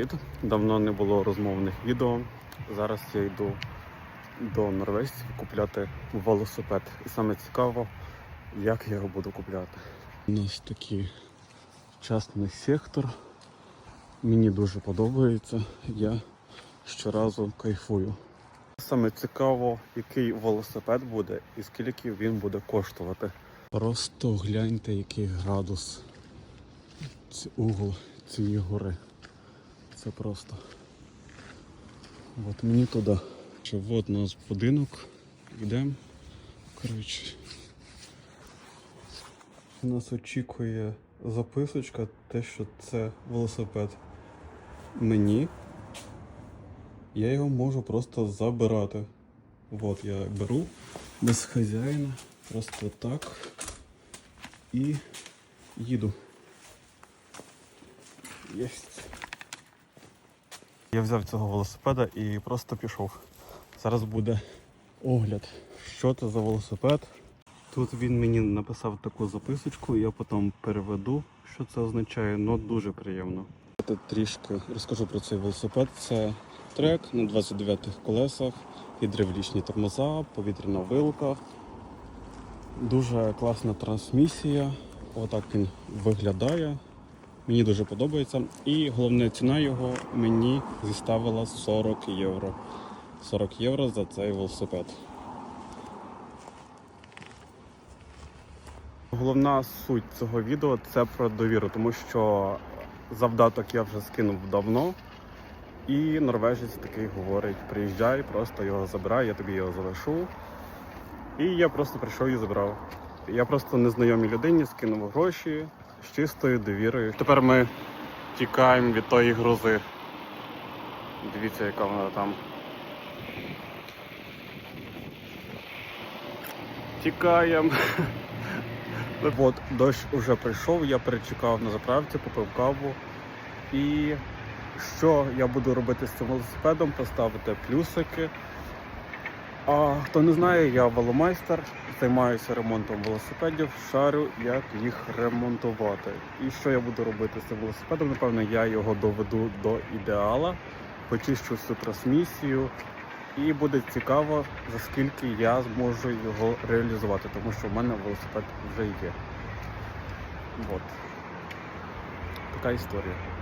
привіт! Давно не було розмовних відео. Зараз я йду до норвежців купляти велосипед. І саме цікаво, як я його буду купляти. У нас такий частний сектор. Мені дуже подобається. Я щоразу кайфую. Саме цікаво, який велосипед буде і скільки він буде коштувати. Просто гляньте, який градус. Ці угол цієї гори. Це просто. От мені туди. Що от у нас будинок. Йдемо. Коротше. Нас очікує записочка, те, що це велосипед мені. Я його можу просто забирати. От я беру без хазяїна, просто так і їду. Єсть. Я взяв цього велосипеда і просто пішов. Зараз буде огляд, що це за велосипед. Тут він мені написав таку записочку, я потім переведу, що це означає, ну дуже приємно. Я трішки розкажу про цей велосипед. Це трек на 29-х колесах, гідравлічні тормоза, повітряна вилка. Дуже класна трансмісія. Отак він виглядає. Мені дуже подобається. І головна ціна його мені зіставила 40 євро. 40 євро за цей велосипед. Головна суть цього відео це про довіру, тому що завдаток я вже скинув давно. І норвежець такий говорить: приїжджай, просто його забирай, я тобі його залишу. І я просто прийшов і забрав. Я просто незнайомій людині скинув гроші з чистою довірою. Тепер ми тікаємо від тої грузи. Дивіться, яка вона там. Тікаємо. От, дощ уже прийшов, я перечекав на заправці, попив каву. І що я буду робити з цим велосипедом? Поставити плюсики. А хто не знає, я веломайстер, займаюся ремонтом велосипедів, шарю, як їх ремонтувати. І що я буду робити з цим велосипедом? Напевно, я його доведу до ідеала, почищу всю трансмісію, і буде цікаво, за скільки я зможу його реалізувати, тому що в мене велосипед вже є. От. Така історія.